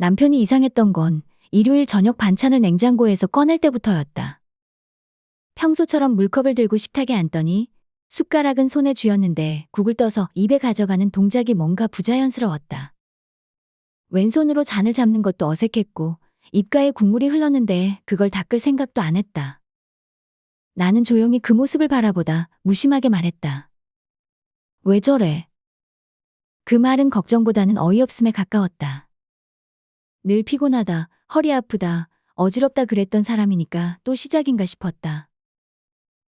남편이 이상했던 건 일요일 저녁 반찬을 냉장고에서 꺼낼 때부터였다. 평소처럼 물컵을 들고 식탁에 앉더니 숟가락은 손에 쥐었는데 국을 떠서 입에 가져가는 동작이 뭔가 부자연스러웠다. 왼손으로 잔을 잡는 것도 어색했고 입가에 국물이 흘렀는데 그걸 닦을 생각도 안 했다. 나는 조용히 그 모습을 바라보다 무심하게 말했다. 왜 저래? 그 말은 걱정보다는 어이없음에 가까웠다. 늘 피곤하다, 허리 아프다, 어지럽다 그랬던 사람이니까 또 시작인가 싶었다.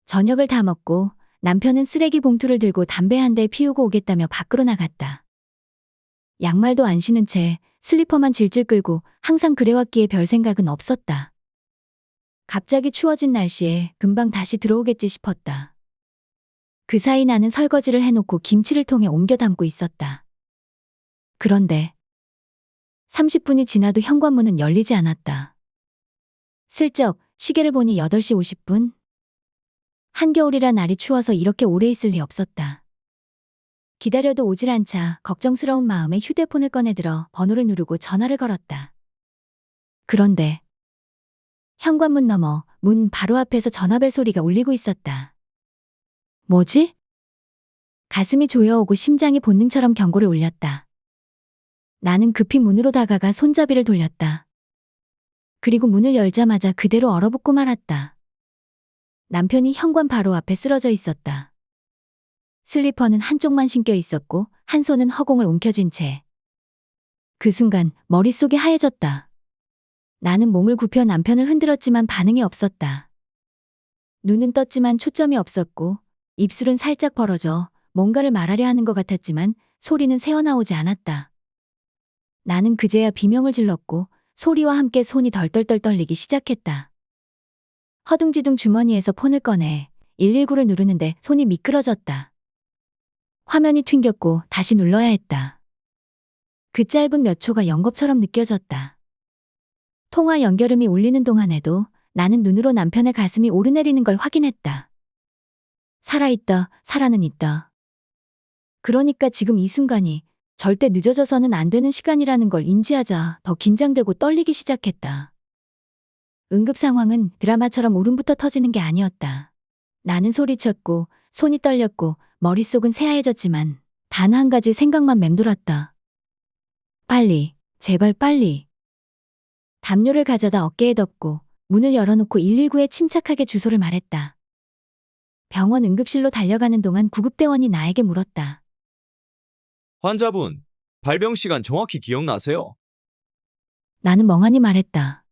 저녁을 다 먹고 남편은 쓰레기 봉투를 들고 담배 한 대 피우고 오겠다며 밖으로 나갔다. 양말도 안 신은 채 슬리퍼만 질질 끌고 항상 그래왔기에 별 생각은 없었다. 갑자기 추워진 날씨에 금방 다시 들어오겠지 싶었다. 그 사이 나는 설거지를 해놓고 김치를 통에 옮겨 담고 있었다. 그런데 30분이 지나도 현관문은 열리지 않았다. 슬쩍 시계를 보니 8시 50분. 한겨울이라 날이 추워서 이렇게 오래 있을 리 없었다. 기다려도 오질 않자 걱정스러운 마음에 휴대폰을 꺼내들어 번호를 누르고 전화를 걸었다. 그런데 현관문 너머 문 바로 앞에서 전화벨 소리가 울리고 있었다. 뭐지? 가슴이 조여오고 심장이 본능처럼 경고를 울렸다. 나는 급히 문으로 다가가 손잡이를 돌렸다. 그리고 문을 열자마자 그대로 얼어붙고 말았다. 남편이 현관 바로 앞에 쓰러져 있었다. 슬리퍼는 한쪽만 신겨 있었고 한 손은 허공을 움켜쥔 채. 그 순간 머릿속이 하얘졌다. 나는 몸을 굽혀 남편을 흔들었지만 반응이 없었다. 눈은 떴지만 초점이 없었고 입술은 살짝 벌어져 뭔가를 말하려 하는 것 같았지만 소리는 새어나오지 않았다. 나는 그제야 비명을 질렀고 소리와 함께 손이 덜덜덜 떨리기 시작했다. 허둥지둥 주머니에서 폰을 꺼내 119를 누르는데 손이 미끄러졌다. 화면이 튕겼고 다시 눌러야 했다. 그 짧은 몇 초가 연겁처럼 느껴졌다. 통화 연결음이 울리는 동안에도 나는 눈으로 남편의 가슴이 오르내리는 걸 확인했다. 살아있다, 살아는 있다. 그러니까 지금 이 순간이 절대 늦어져서는 안 되는 시간이라는 걸 인지하자 더 긴장되고 떨리기 시작했다. 응급 상황은 드라마처럼 울음부터 터지는 게 아니었다. 나는 소리쳤고, 손이 떨렸고, 머릿속은 새하얘졌지만, 단 한 가지 생각만 맴돌았다. 빨리, 제발 빨리. 담요를 가져다 어깨에 덮고, 문을 열어놓고 119에 침착하게 주소를 말했다. 병원 응급실로 달려가는 동안 구급대원이 나에게 물었다. 환자분, 발병 시간 정확히 기억나세요? 나는 멍하니 말했다.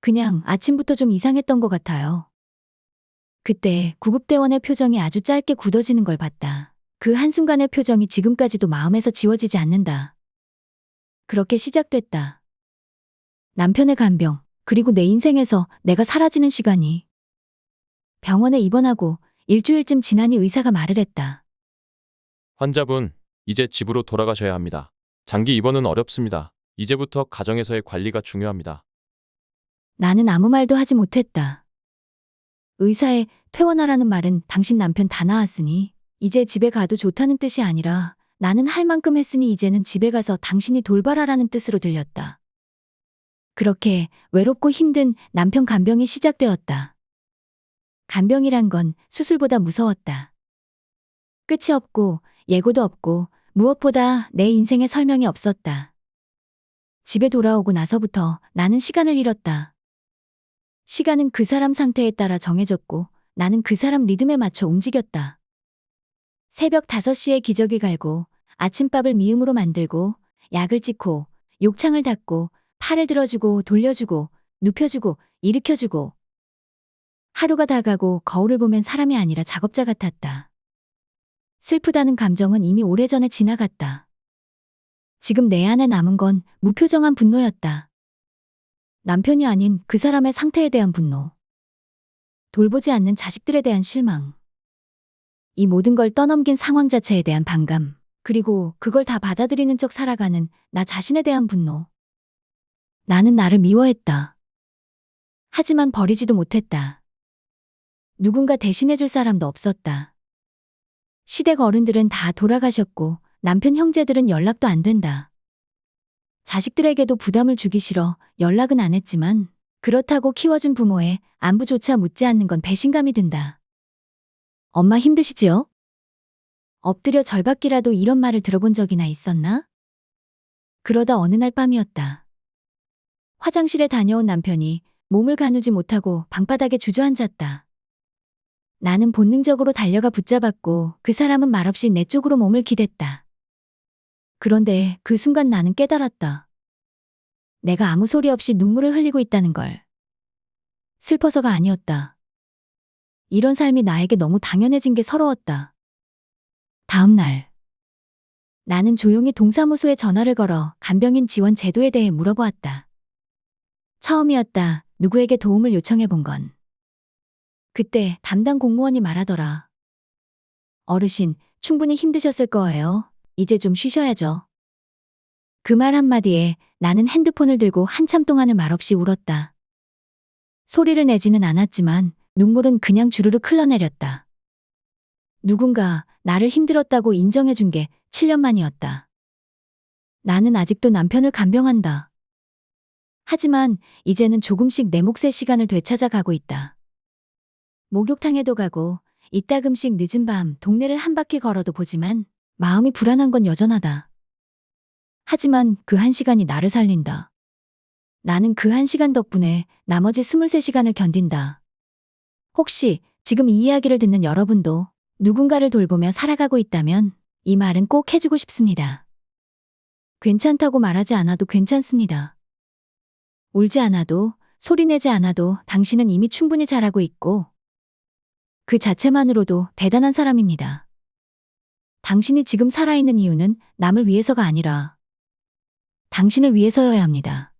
그냥 아침부터 좀 이상했던 것 같아요. 그때 구급대원의 표정이 아주 짧게 굳어지는 걸 봤다. 그 한순간의 표정이 지금까지도 마음에서 지워지지 않는다. 그렇게 시작됐다. 남편의 간병, 그리고 내 인생에서 내가 사라지는 시간이. 병원에 입원하고 일주일쯤 지나니 의사가 말을 했다. 환자분, 이제 집으로 돌아가셔야 합니다. 장기 입원은 어렵습니다. 이제부터 가정에서의 관리가 중요합니다. 나는 아무 말도 하지 못했다. 의사의 퇴원하라는 말은 당신 남편 다 나았으니 이제 집에 가도 좋다는 뜻이 아니라 나는 할 만큼 했으니 이제는 집에 가서 당신이 돌봐라라는 뜻으로 들렸다. 그렇게 외롭고 힘든 남편 간병이 시작되었다. 간병이란 건 수술보다 무서웠다. 끝이 없고 예고도 없고 무엇보다 내 인생에 설명이 없었다. 집에 돌아오고 나서부터 나는 시간을 잃었다. 시간은 그 사람 상태에 따라 정해졌고 나는 그 사람 리듬에 맞춰 움직였다. 새벽 5시에 기저귀 갈고 아침밥을 미음으로 만들고 약을 찍고 욕창을 닫고 팔을 들어주고 돌려주고 눕혀주고 일으켜주고 하루가 다 가고 거울을 보면 사람이 아니라 작업자 같았다. 슬프다는 감정은 이미 오래전에 지나갔다. 지금 내 안에 남은 건 무표정한 분노였다. 남편이 아닌 그 사람의 상태에 대한 분노. 돌보지 않는 자식들에 대한 실망. 이 모든 걸 떠넘긴 상황 자체에 대한 반감. 그리고 그걸 다 받아들이는 척 살아가는 나 자신에 대한 분노. 나는 나를 미워했다. 하지만 버리지도 못했다. 누군가 대신해줄 사람도 없었다. 시댁 어른들은 다 돌아가셨고 남편 형제들은 연락도 안 된다. 자식들에게도 부담을 주기 싫어 연락은 안 했지만 그렇다고 키워준 부모의 안부조차 묻지 않는 건 배신감이 든다. 엄마 힘드시지요? 엎드려 절받기라도 이런 말을 들어본 적이나 있었나? 그러다 어느 날 밤이었다. 화장실에 다녀온 남편이 몸을 가누지 못하고 방바닥에 주저앉았다. 나는 본능적으로 달려가 붙잡았고 그 사람은 말없이 내 쪽으로 몸을 기댔다. 그런데 그 순간 나는 깨달았다. 내가 아무 소리 없이 눈물을 흘리고 있다는 걸. 슬퍼서가 아니었다. 이런 삶이 나에게 너무 당연해진 게 서러웠다. 다음 날. 나는 조용히 동사무소에 전화를 걸어 간병인 지원 제도에 대해 물어보았다. 처음이었다. 누구에게 도움을 요청해 본 건. 그때 담당 공무원이 말하더라. 어르신, 충분히 힘드셨을 거예요. 이제 좀 쉬셔야죠. 그 말 한마디에 나는 핸드폰을 들고 한참 동안을 말없이 울었다. 소리를 내지는 않았지만 눈물은 그냥 주르륵 흘러내렸다. 누군가 나를 힘들었다고 인정해 준 게 7년 만이었다. 나는 아직도 남편을 간병한다. 하지만 이제는 조금씩 내 몫의 시간을 되찾아가고 있다. 목욕탕에도 가고 이따금씩 늦은 밤 동네를 한 바퀴 걸어도 보지만 마음이 불안한 건 여전하다. 하지만 그 한 시간이 나를 살린다. 나는 그 한 시간 덕분에 나머지 23시간을 견딘다. 혹시 지금 이 이야기를 듣는 여러분도 누군가를 돌보며 살아가고 있다면 이 말은 꼭 해주고 싶습니다. 괜찮다고 말하지 않아도 괜찮습니다. 울지 않아도 소리내지 않아도 당신은 이미 충분히 잘하고 있고 그 자체만으로도 대단한 사람입니다. 당신이 지금 살아있는 이유는 남을 위해서가 아니라 당신을 위해서여야 합니다.